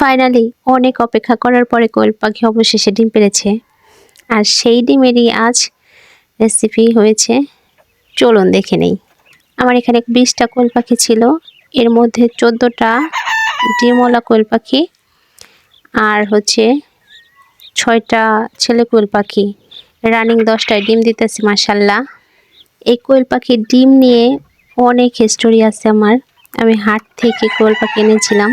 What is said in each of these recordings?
Finally অনেক অপেক্ষা করার পরে কোয়েল পাখি অবশেষে ডিম পেড়েছে আর সেই ডিমেরই আজ রেসিপি হয়েছে। চলুন দেখে নেই। আমার এখানে বিশটা কোয়েল পাখি ছিল। এর মধ্যে চোদ্দোটা ডিমওয়ালা কোয়েল পাখি আর হচ্ছে ছয়টা ছেলে কোয়েল পাখি রানিং দশটায় ডিম দিতেছে মাসাল্লাহ এই কোয়েল পাখির ডিম নিয়ে অনেক হিস্টোরি আছে আমার। আমি হাট থেকে কোয়েল পাখি এনেছিলাম।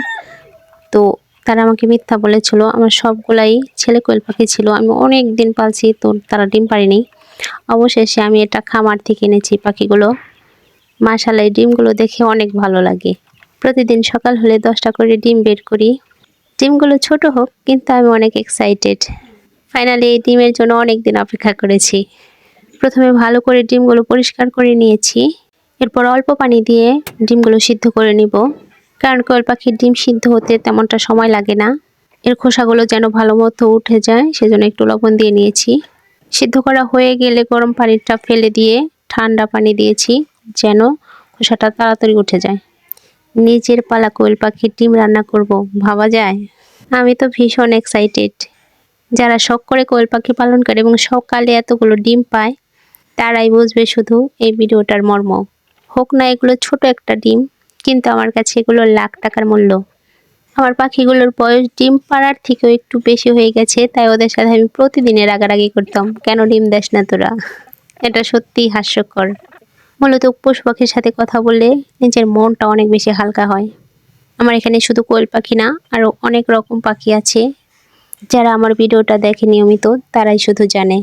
তো তারা আমাকে মিথ্যা বলেছিল, আমার সবগুলাই ছেলে কোয়েল পাখি ছিল, আমি অনেক দিন পালছি, তো তারা ডিম পারিনি অবশেষে আমি এটা খামার থেকে এনেছি পাখিগুলো। মাশাল্লাহ এই ডিমগুলো দেখে অনেক ভালো লাগে। প্রতিদিন সকাল হলে দশটা করে ডিম বের করি। ডিমগুলো ছোট হোক, কিন্তু আমি অনেক এক্সাইটেড ফাইনালি এই ডিমের জন্য অনেক দিন অপেক্ষা করেছি। প্রথমে ভালো করে ডিমগুলো পরিষ্কার করে নিয়েছি। এরপর অল্প পানি দিয়ে ডিমগুলো সিদ্ধ করে নিব। কারণ কোয়েল পাখির ডিম সিদ্ধ হতে তেমনটা সময় লাগে না। এর খোসাগুলো যেন ভালো মতো উঠে যায়, সেজন্য একটু লবণ দিয়ে নিয়েছি। সিদ্ধ করা হয়ে গেলে গরম পানিটা ফেলে দিয়ে ঠান্ডা পানি দিয়েছি, যেন খোসাটা তাড়াতাড়ি উঠে যায়। নিজের পালা কোয়েল পাখির ডিম রান্না করব, ভাবা যায়? আমি তো ভীষণ এক্সাইটেড যারা শখ করে কোয়েল পাখি পালন করে এবং সকালে এতগুলো ডিম পায়, তারাই বুঝবে শুধু এই ভিডিওটার মর্ম। হোক না এগুলো ছোট একটা ডিম কিন্তু আমার কাছে এগুলো লাখ টাকার মূল্য। আমার পাখিগুলোর বয়স ডিম পাড়ার থেকেও একটু বেশি হয়ে গেছে, তাই ওদের সাথে আমি প্রতিদিনে রাগারাগি করতাম, কেন ডিম দেস না তোরা? এটা সত্যিই হাস্যকর। মূলত পশু পাখির সাথে কথা বললে নিজের মনটা অনেক বেশি হালকা হয়। আমার এখানে শুধু কোয়েল পাখি না, আরও অনেক রকম পাখি আছে। যারা আমার ভিডিওটা দেখে নিয়মিত, তারাই শুধু জানে।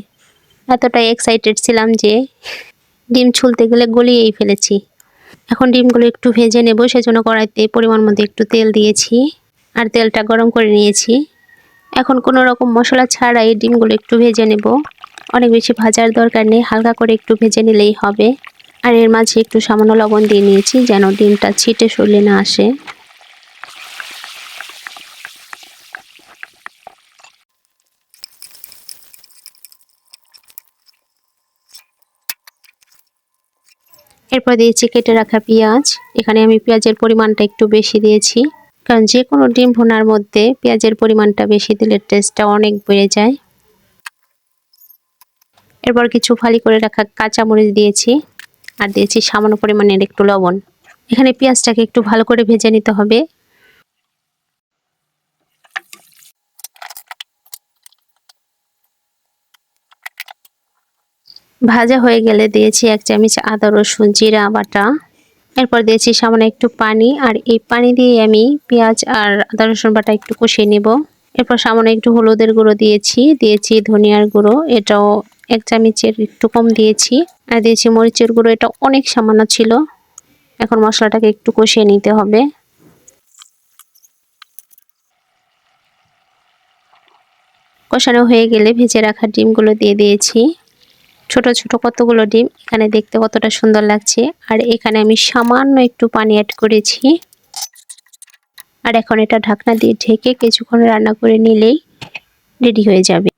এতটাই এক্সাইটেড ছিলাম যে ডিম ছুলতে গেলে গলিয়েই ফেলেছি। এখন ডিমগুলো একটু ভেজে নেব, সেজন্য কড়াইতে পরিমাণ মতো একটু তেল দিয়েছি আর তেলটা গরম করে নিয়েছি। এখন কোনো রকম মশলা ছাড়াই ডিমগুলো একটু ভেজে নেব। অনেক বেশি ভাজার দরকার নেই, হালকা করে একটু ভেজে নিলেই হবে। আর এর মাঝে একটু সামান্য লবণ দিয়ে নিয়েছি যেন ডিমটা ছিটে সরলে না আসে। এরপর দিয়েছি কেটে রাখা পেঁয়াজ। এখানে আমি পেঁয়াজের পরিমাণটা একটু বেশি দিয়েছি। কারণ যে কোনো ডিম ভোনার মধ্যে পেঁয়াজের পরিমাণটা বেশি দিলে টেস্টটা অনেক বেড়ে যায়। এরপর কিছু ফালি করে রাখা কাঁচামরিচ দিয়েছি আর দিয়েছি সামান্য পরিমাণের একটু লবণ। এখানে পেঁয়াজটাকে একটু ভালো করে ভেজে নিতে হবে। ভাজা হয়ে গেলে দিয়েছি এক চামচ আদা, রসুন, জিরা, বাটা। এরপর দিয়েছি সামান্য একটু পানি, আর এই পানি দিয়ে আমি পেঁয়াজ আর আদা, রসুন বাটা একটু কষিয়ে নেব। এরপর সামান্য একটু হলুদের গুঁড়ো দিয়েছি দিয়েছি ধনিয়ার গুঁড়ো। এটাও এক চামচের একটু কম দিয়েছি, আর দিয়েছি মরিচের গুঁড়ো। এটা অনেক সামান্য ছিল। এখন মশলাটাকে একটু কষিয়ে নিতে হবে। কষানো হয়ে গেলে ভেজে রাখা ডিমগুলো দিয়ে দিয়েছি। ছোট ছোট কতগুলো ডিম এখানে দেখতে কতটা সুন্দর লাগছে। আর এখানে আমি সামান্য একটু পানি অ্যাড করেছি। আর এখন এটা ঢাকনা দিয়ে ঢেকে কিছুক্ষণ রান্না করে নিলেই রেডি হয়ে যাবে।